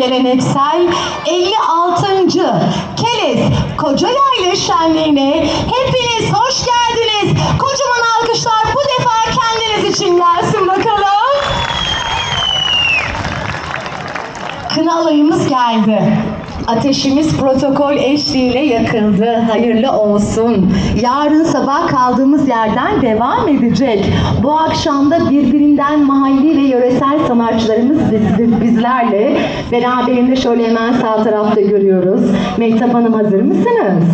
geleneksel 56. Keles Koca Yayla Şenliği'ne hepiniz hoş geldiniz. Kocaman alkışlar bu defa kendiniz için gelsin bakalım. Kına alayımız geldi. Ateşimiz protokol eşliğiyle yakıldı. Hayırlı olsun. Yarın sabah kaldığımız yerden devam edecek. Bu akşam da birbirinden mahalli ve yöresel sanatçılarımız biz- bizlerle. Beraberinde şöyle hemen sağ tarafta görüyoruz. Mehtap Hanım hazır mısınız?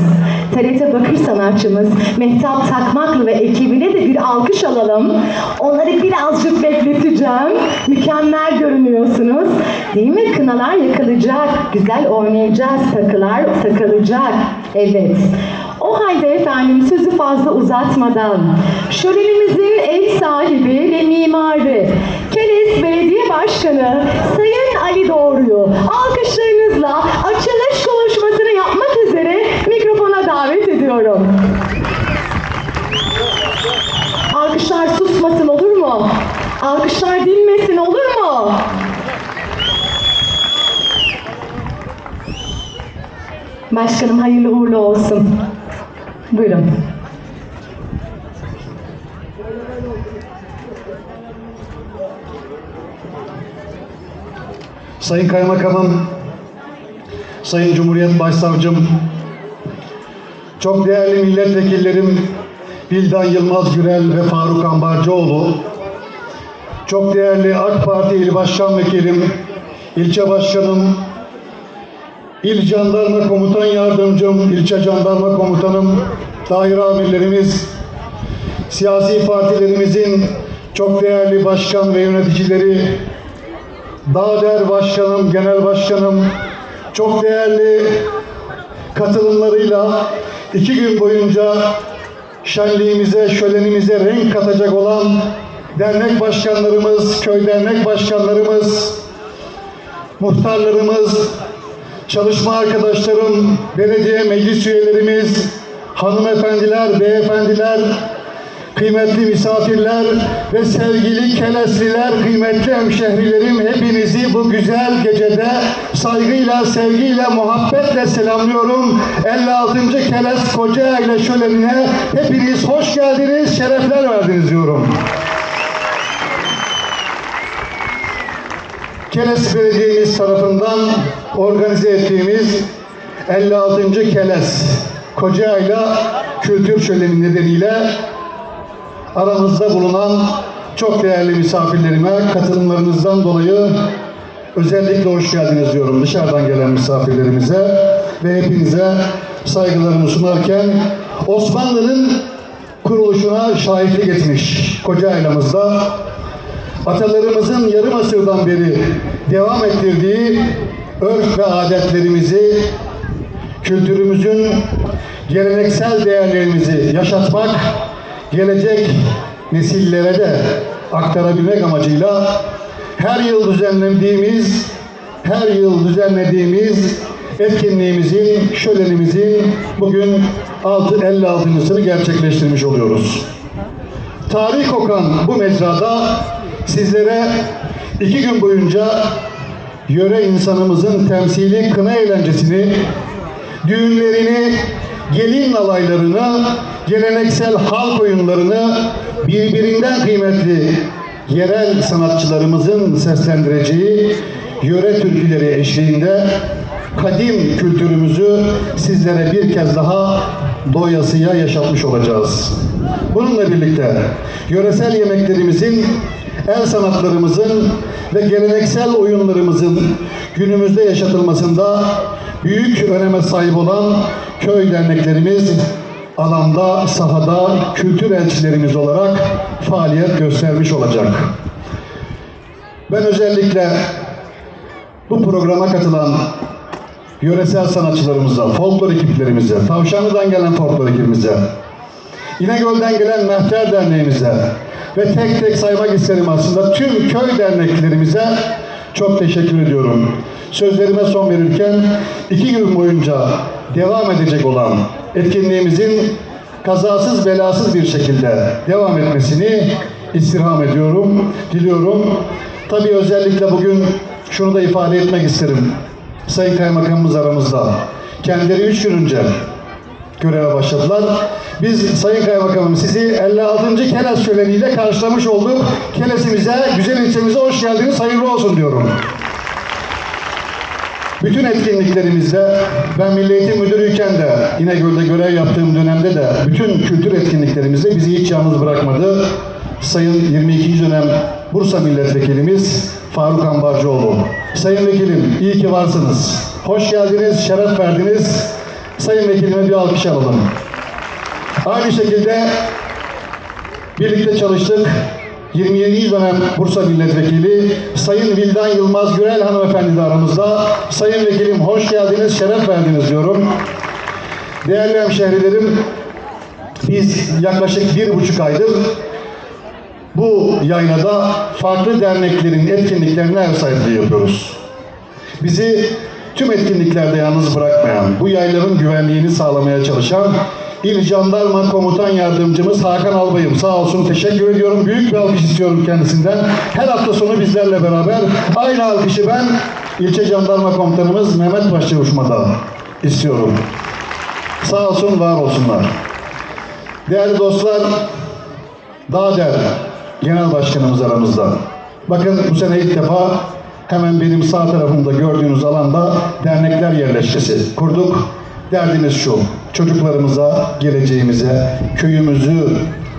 TRT Bakır sanatçımız Mehtap Takmaklı ve ekibine de bir alkış alalım. Onları birazcık bekleteceğim. Mükemmel görünüyorsunuz. Değil mi? Kınalar yakılacak. Güzel oynayacağız. Takılar takılacak. Evet. O halde efendim sözü fazla uzatmadan şölenimizin ev sahibi ve mimarı Keles Belediye Başkanı Sayın Ali Doğru'yu alkışlarınızla açılış konuşmasını yapmak üzere mikrofona davet ediyorum. Alkışlar susmasın olur mu? Alkışlar dinmesin olur mu? Başkanım hayırlı uğurlu olsun. Buyurun. Sayın Kaymakamım, Sayın Cumhuriyet Başsavcım, çok değerli milletvekillerim Bildan Yılmaz Gürel ve Faruk Ambarcıoğlu, çok değerli AK Parti İl Başkan Vekilim, ilçe başkanım, İl Jandarma Komutan Yardımcım, ilçe Jandarma Komutanım, daire amirlerimiz, siyasi partilerimizin çok değerli başkan ve yöneticileri, Dağder Başkanım, Genel Başkanım çok değerli katılımlarıyla iki gün boyunca şenliğimize, şölenimize renk katacak olan dernek başkanlarımız, köy dernek başkanlarımız, muhtarlarımız, çalışma arkadaşlarım, belediye meclis üyelerimiz, hanımefendiler, beyefendiler, kıymetli misafirler ve sevgili Kelesliler, kıymetli hemşehrilerim hepinizi bu güzel gecede saygıyla, sevgiyle, muhabbetle selamlıyorum. 56. Keles Koca ile şölenine hepiniz hoş geldiniz, şerefler verdiniz diyorum. Keles Belediye'miz tarafından organize ettiğimiz 56. Keles Kocaayla Kültür Şöleni nedeniyle aramızda bulunan çok değerli misafirlerime katılımlarınızdan dolayı özellikle hoş geldiniz diyorum dışarıdan gelen misafirlerimize ve hepinize saygılarımı sunarken Osmanlı'nın kuruluşuna şahitlik etmiş koca ailemizde atalarımızın yarım asırdan beri devam ettirdiği örf ve adetlerimizi, kültürümüzün geleneksel değerlerimizi yaşatmak, gelecek nesillere de aktarabilmek amacıyla her yıl düzenlediğimiz, her yıl düzenlediğimiz etkinliğimizin, şölenimizin bugün 6, 56.sını gerçekleştirmiş oluyoruz. Tarih kokan bu mecrada sizlere iki gün boyunca yöre insanımızın temsili kına eğlencesini, düğünlerini, gelin alaylarını, geleneksel halk oyunlarını birbirinden kıymetli yerel sanatçılarımızın seslendireceği yöre türküleri eşliğinde kadim kültürümüzü sizlere bir kez daha doyasıya yaşatmış olacağız. Bununla birlikte yöresel yemeklerimizin, el sanatlarımızın ve geleneksel oyunlarımızın günümüzde yaşatılmasında büyük öneme sahip olan köy derneklerimiz alanda, sahada kültür elçilerimiz olarak faaliyet göstermiş olacak. Ben özellikle bu programa katılan yöresel sanatçılarımıza, folklor ekiplerimize, Tavşanlı'dan gelen folklor ekibimize, İnegöl'den gelen Mehter Derneğimize ve tek tek saymak isterim aslında tüm köy derneklerimize çok teşekkür ediyorum. Sözlerime son verirken iki gün boyunca devam edecek olan etkinliğimizin kazasız belasız bir şekilde devam etmesini istirham ediyorum, diliyorum. Tabii özellikle bugün şunu da ifade etmek isterim. Sayın Kaymakamımız aramızda. Kendileri üç gün önce göreve başladılar. Biz Sayın Kaymakamım sizi 56. Keles şöleniyle karşılamış olduk. Kelesimize, güzel ilçemize hoş geldiniz, hayırlı olsun diyorum. Bütün etkinliklerimizde ben Milli Eğitim Müdürüyken de İnegöl'de görev yaptığım dönemde de bütün kültür etkinliklerimizde bizi hiç yalnız bırakmadı. Sayın 22. dönem Bursa Milletvekilimiz Faruk Ambarcıoğlu. Sayın Vekilim iyi ki varsınız. Hoş geldiniz, şeref verdiniz. Sayın Vekilime bir alkış alalım. Aynı şekilde Birlikte çalıştık. 27. dönem Bursa Milletvekili Sayın Vildan Yılmaz Gürel hanımefendi de aramızda. Sayın Vekilim hoş geldiniz, şeref verdiniz diyorum. Değerli hemşehrilerim, biz yaklaşık bir buçuk aydır bu yaylada farklı derneklerin etkinliklerine ev sahipliği yapıyoruz. Bizi tüm etkinliklerde yalnız bırakmayan, bu yayların güvenliğini sağlamaya çalışan İl Jandarma Komutan Yardımcımız Hakan Albayım sağ olsun teşekkür ediyorum. Büyük bir alkış istiyorum kendisinden. Her hafta sonu bizlerle beraber aynı alkışı ben ilçe jandarma komutanımız Mehmet Başçavuşma'da istiyorum. Sağ olsun, var olsunlar. Değerli dostlar, Dağder Genel Başkanımız aramızda. Bakın bu sene ilk defa hemen benim sağ tarafımda gördüğünüz alanda dernekler yerleşkesi kurduk. Derdimiz şu, çocuklarımıza, geleceğimize, köyümüzü,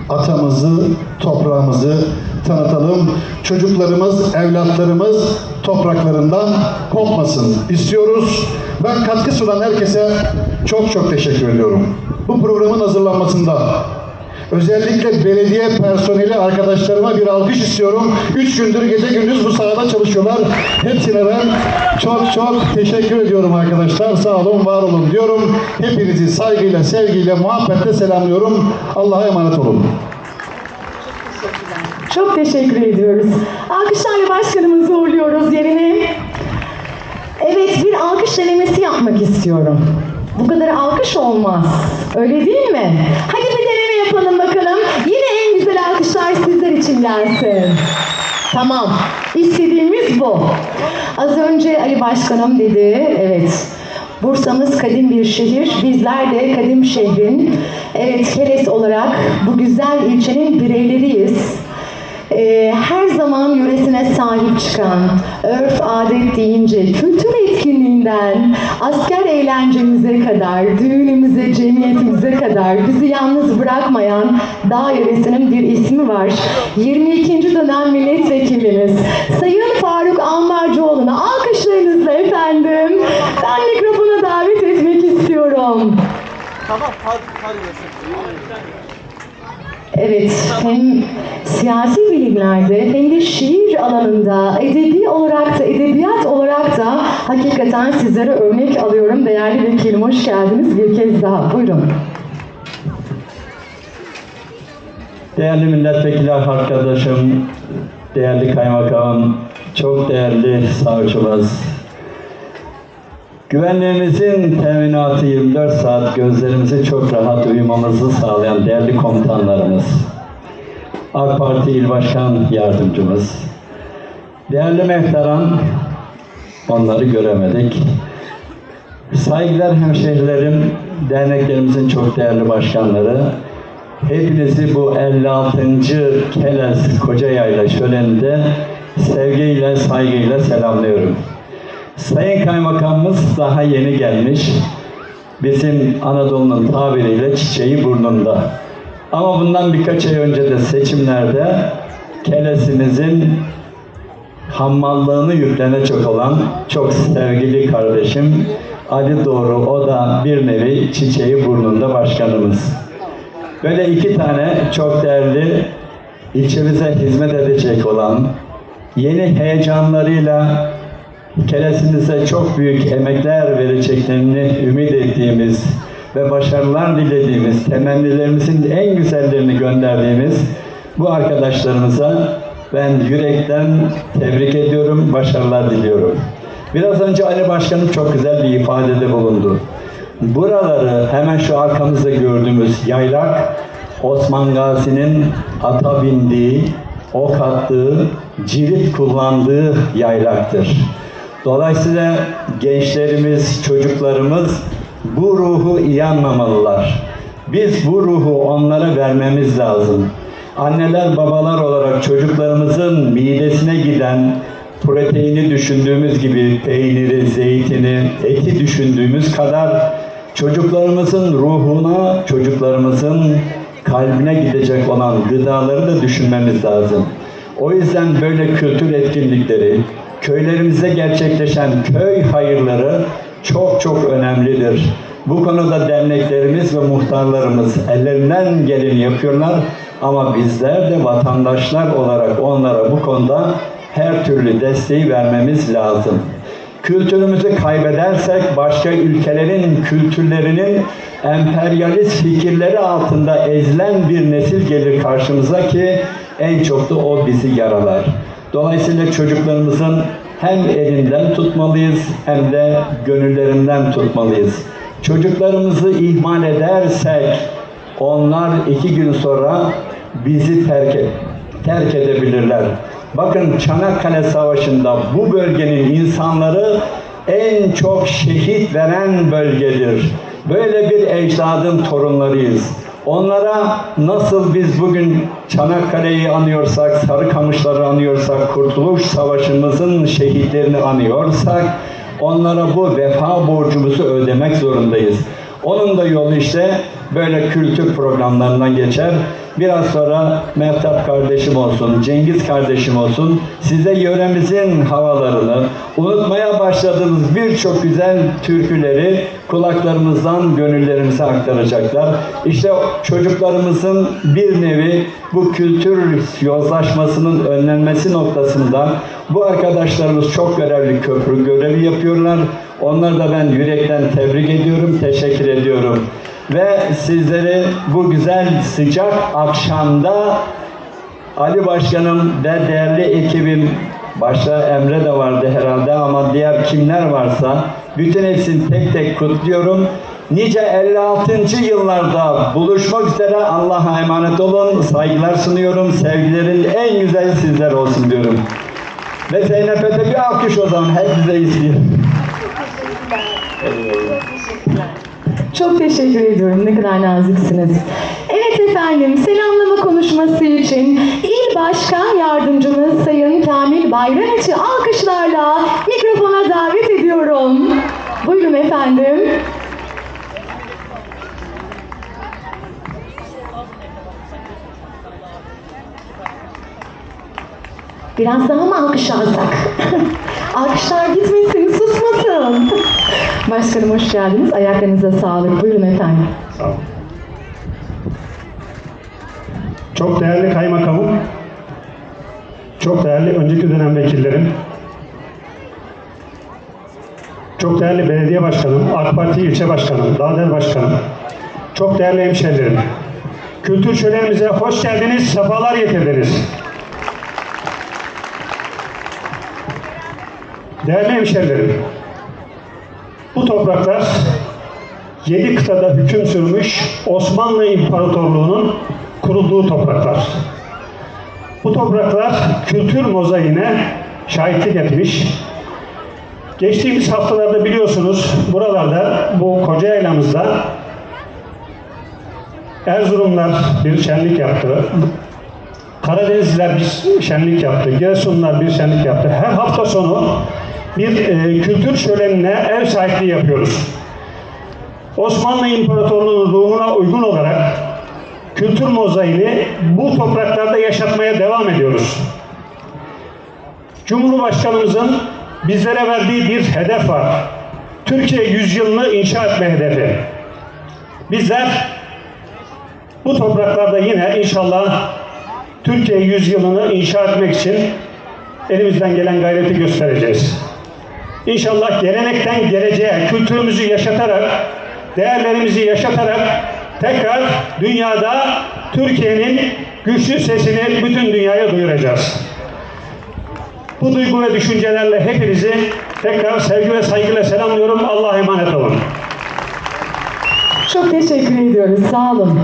atamızı, toprağımızı tanıtalım. Çocuklarımız, evlatlarımız topraklarından kopmasın istiyoruz. Ben katkı sunan herkese çok çok teşekkür ediyorum. Bu programın hazırlanmasında Özellikle belediye personeli arkadaşlarıma bir alkış istiyorum. Üç gündür gece gündüz bu sahada çalışıyorlar. Hepsine ben çok çok teşekkür ediyorum arkadaşlar. Sağ olun, var olun diyorum. Hepinizi saygıyla, sevgiyle, muhabbetle selamlıyorum. Allah'a emanet olun. Çok teşekkür ediyoruz. Alkışlarla başkanımızı uğurluyoruz yerine. Evet bir alkış denemesi yapmak istiyorum. Bu kadar alkış olmaz. Öyle değil mi? Hadi yapalım bakalım. Yine en güzel alkışlar sizler için gelsin. Tamam. İstediğimiz bu. Az önce Ali Başkanım dedi. Evet. Bursa'mız kadim bir şehir. Bizler de kadim şehrin, evet Keles olarak bu güzel ilçenin bireyleriyiz. Ee, her zaman yöresine sahip çıkan, örf adet deyince kültür etkinliğinden asker eğlencemize kadar, düğünümüze, cemiyetimize kadar bizi yalnız bırakmayan dağ yöresinin bir ismi var. 22. dönem milletvekilimiz Sayın Faruk Ambarcıoğlu'na alkışlarınızla efendim ben mikrofona davet etmek istiyorum. Tamam, hadi, hadi. Evet, hem siyasi bilimlerde hem de şiir alanında, edebi olarak da, edebiyat olarak da hakikaten sizlere örnek alıyorum. Değerli vekilim, hoş geldiniz bir kez daha. Buyurun. Değerli milletvekili arkadaşım, değerli kaymakamım, çok değerli savcımız, güvenliğimizin teminatı 24 saat gözlerimizi çok rahat uyumamızı sağlayan değerli komutanlarımız, AK Parti İl Başkan Yardımcımız, değerli mehtaran, onları göremedik. Saygılar hemşehrilerim, derneklerimizin çok değerli başkanları, hepinizi bu 56. Keles Koca Yayla şöleninde sevgiyle, saygıyla selamlıyorum. Sayın Kaymakamımız daha yeni gelmiş. Bizim Anadolu'nun tabiriyle çiçeği burnunda. Ama bundan birkaç ay önce de seçimlerde Keles'imizin hammallığını yüklenecek olan çok sevgili kardeşim Ali Doğru o da bir nevi çiçeği burnunda başkanımız. Böyle iki tane çok değerli ilçemize hizmet edecek olan yeni heyecanlarıyla kelesimize çok büyük emekler vereceklerini ümit ettiğimiz ve başarılar dilediğimiz, temennilerimizin en güzellerini gönderdiğimiz bu arkadaşlarımıza ben yürekten tebrik ediyorum, başarılar diliyorum. Biraz önce Ali Başkanım çok güzel bir ifadede bulundu. Buraları hemen şu arkamızda gördüğümüz yaylak Osman Gazi'nin ata bindiği, ok attığı, cirit kullandığı yaylaktır. Dolayısıyla gençlerimiz, çocuklarımız bu ruhu iyi. Biz bu ruhu onlara vermemiz lazım. Anneler, babalar olarak çocuklarımızın midesine giden proteini düşündüğümüz gibi peyniri, zeytini, eti düşündüğümüz kadar çocuklarımızın ruhuna, çocuklarımızın kalbine gidecek olan gıdaları da düşünmemiz lazım. O yüzden böyle kültür etkinlikleri, köylerimizde gerçekleşen köy hayırları çok çok önemlidir. Bu konuda derneklerimiz ve muhtarlarımız ellerinden geleni yapıyorlar ama bizler de vatandaşlar olarak onlara bu konuda her türlü desteği vermemiz lazım. Kültürümüzü kaybedersek başka ülkelerin kültürlerinin emperyalist fikirleri altında ezilen bir nesil gelir karşımıza ki en çok da o bizi yaralar. Dolayısıyla çocuklarımızın hem elinden tutmalıyız hem de gönüllerinden tutmalıyız. Çocuklarımızı ihmal edersek onlar iki gün sonra bizi terk, terk edebilirler. Bakın Çanakkale Savaşı'nda bu bölgenin insanları en çok şehit veren bölgedir. Böyle bir ecdadın torunlarıyız. Onlara nasıl biz bugün Çanakkale'yi anıyorsak, Sarıkamışları anıyorsak, Kurtuluş Savaşımızın şehitlerini anıyorsak, onlara bu vefa borcumuzu ödemek zorundayız. Onun da yolu işte böyle kültür programlarından geçer. Biraz sonra Mehtap kardeşim olsun, Cengiz kardeşim olsun size yöremizin havalarını, unutmaya başladığımız birçok güzel türküleri kulaklarımızdan gönüllerimize aktaracaklar. İşte çocuklarımızın bir nevi bu kültür yozlaşmasının önlenmesi noktasında bu arkadaşlarımız çok görevli köprü görevi yapıyorlar. Onları da ben yürekten tebrik ediyorum, teşekkür ediyorum. Ve sizleri bu güzel sıcak akşamda Ali Başkanım ve değerli ekibim, başta Emre de vardı herhalde ama diğer kimler varsa bütün hepsini tek tek kutluyorum. Nice 56. yıllarda buluşmak üzere Allah'a emanet olun. Saygılar sunuyorum. Sevgilerin en güzeli sizler olsun diyorum. Ve Zeynep'e de bir alkış o zaman hepinize istiyorum. Çok teşekkür ediyorum. Ne kadar naziksiniz. Evet efendim, selamlama konuşması için İl Başkan Yardımcımız Sayın Kamil Bayramçı alkışlarla mikrofona davet ediyorum. Buyurun efendim. Biraz daha mı alkış alsak? Alkışlar gitmesin, susmasın. Başkanım hoş geldiniz. Ayaklarınıza sağlık. Buyurun efendim. Sağ olun. Çok değerli kaymakamım, çok değerli önceki dönem vekillerim, çok değerli belediye başkanım, AK Parti ilçe başkanım, Dağder başkanım, çok değerli hemşehrilerim. Kültür şölenimize hoş geldiniz, sefalar getirdiniz. Değerli hemşehrilerim, bu topraklar yedi kıtada hüküm sürmüş Osmanlı İmparatorluğu'nun kurulduğu topraklar. Bu topraklar kültür mozaiğine şahitlik etmiş. Geçtiğimiz haftalarda biliyorsunuz buralarda bu koca yaylamızda Erzurumlar bir şenlik yaptı. Karadenizliler bir şenlik yaptı. Giresunlar bir şenlik yaptı. Her hafta sonu bir e, kültür şölenine ev sahipliği yapıyoruz. Osmanlı İmparatorluğu'nun ruhuna uygun olarak kültür mozaiğini bu topraklarda yaşatmaya devam ediyoruz. Cumhurbaşkanımızın bizlere verdiği bir hedef var. Türkiye yüzyılını inşa etme hedefi. Bizler bu topraklarda yine inşallah Türkiye yüzyılını inşa etmek için elimizden gelen gayreti göstereceğiz. İnşallah gelenekten geleceğe kültürümüzü yaşatarak, değerlerimizi yaşatarak tekrar dünyada Türkiye'nin güçlü sesini bütün dünyaya duyuracağız. Bu duygu ve düşüncelerle hepinizi tekrar sevgi ve saygıyla selamlıyorum. Allah'a emanet olun. Çok teşekkür ediyoruz. Sağ olun.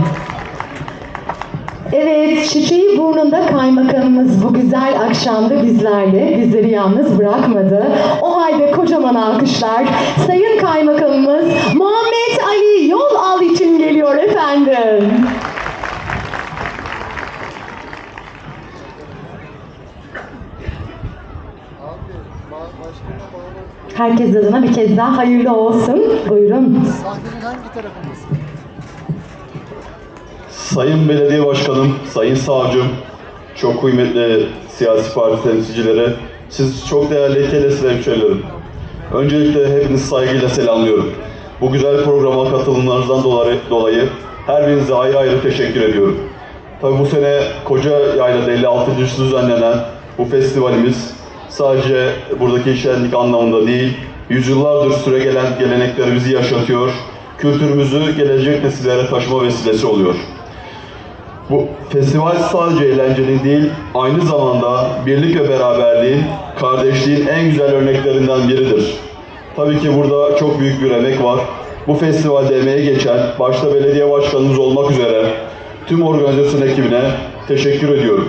Evet, çiçeği burnunda kaymakamımız bu güzel akşamda bizlerle, bizleri yalnız bırakmadı. O halde kocaman alkışlar Sayın Kaymakamımız Muhammed Ali Yol Al için geliyor efendim. Herkes adına bir kez daha hayırlı olsun. Buyurun. Sahnenin hangi tarafındasın? Sayın Belediye Başkanım, Sayın Savcım, çok kıymetli siyasi parti temsilcileri, siz çok değerli Kelesli hemşehrilerim. Öncelikle hepinizi saygıyla selamlıyorum. Bu güzel programa katılımlarınızdan dolayı, dolayı her birinize ayrı ayrı teşekkür ediyorum. Tabii bu sene Koca Yayla'da 56. düzenlenen bu festivalimiz sadece buradaki şenlik anlamında değil, yüzyıllardır süre gelen geleneklerimizi yaşatıyor, kültürümüzü gelecek nesillere taşıma vesilesi oluyor. Bu festival sadece eğlencenin değil, aynı zamanda birlik ve beraberliğin, kardeşliğin en güzel örneklerinden biridir. Tabii ki burada çok büyük bir emek var. Bu festivalde emeği geçen, başta belediye başkanımız olmak üzere tüm organizasyon ekibine teşekkür ediyorum.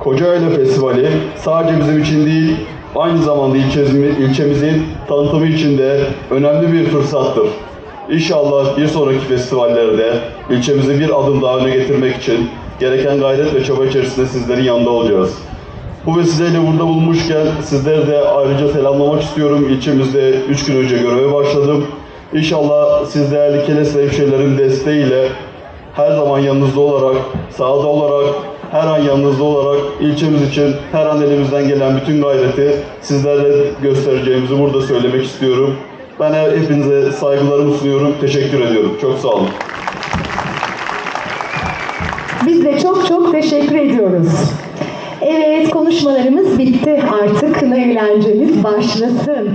Kocaeli Festivali sadece bizim için değil, aynı zamanda ilçemiz- ilçemizin tanıtımı için de önemli bir fırsattır. İnşallah bir sonraki festivallerde ilçemizi bir adım daha öne getirmek için gereken gayret ve çaba içerisinde sizlerin yanında olacağız. Bu vesileyle burada bulunmuşken sizleri de ayrıca selamlamak istiyorum. İlçemizde 3 gün önce göreve başladım. İnşallah siz değerli Kelesli hemşehrilerin desteğiyle her zaman yanınızda olarak, sahada olarak, her an yanınızda olarak ilçemiz için her an elimizden gelen bütün gayreti sizlerle göstereceğimizi burada söylemek istiyorum. Ben hepinize saygılarımı sunuyorum, teşekkür ediyorum. Çok sağ olun. Biz de çok çok teşekkür ediyoruz. Evet konuşmalarımız bitti. Artık kına eğlencemiz başlasın.